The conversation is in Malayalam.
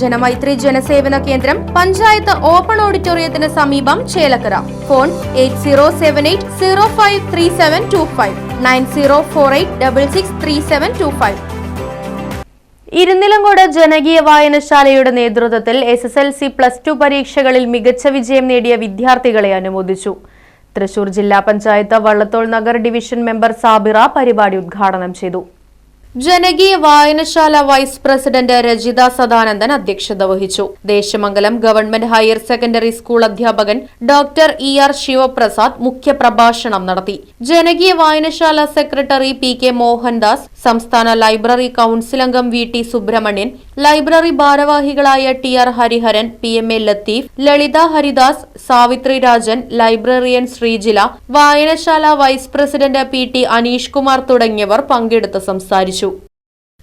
ജനമൈത്രി ജനസേവന കേന്ദ്രം പഞ്ചായത്ത് ഓപ്പൺ ഓഡിറ്റോറിയത്തിന് സമീപം Chelakkara. Phone eight zero seven eight zero five three seven two five nine zero four eight double six three seven two five. Irunnilamkode ജനകീയ വായനശാലയുടെ നേതൃത്വത്തിൽ S S L C plus two പരീക്ഷകളിൽ മികച്ച വിജയം നേടിയ വിദ്യാർത്ഥികളെ അനുമോദിച്ചു. തൃശൂർ ജില്ലാ പഞ്ചായത്ത് വള്ളത്തോൾ നഗർ ഡിവിഷൻ മെമ്പർ സാബിറ പരിപാടി ഉദ്ഘാടനം ചെയ്തു. ജനകീയ വായനശാല വൈസ് പ്രസിഡന്റ് രജിത സദാനന്ദൻ അധ്യക്ഷത വഹിച്ചു. Desamangalam government higher secondary school അധ്യാപകൻ ഡോക്ടർ ഇ ആർ ശിവപ്രസാദ് മുഖ്യപ്രഭാഷണം നടത്തി. ജനകീയ വായനശാല സെക്രട്ടറി പി കെ മോഹൻദാസ് സംസ്ഥാന ലൈബ്രറി കൌൺസിൽ അംഗം വി ടി സുബ്രഹ്മണ്യൻ ലൈബ്രറി ഭാരവാഹികളായ T R Hariharan P M A Latheef Lalitha Haridas Savithri Rajan librarian Sreejila വായനശാല vice president P T Aneesh Kumar തുടങ്ങിയവർ പങ്കെടുത്ത് സംസാരിച്ചു.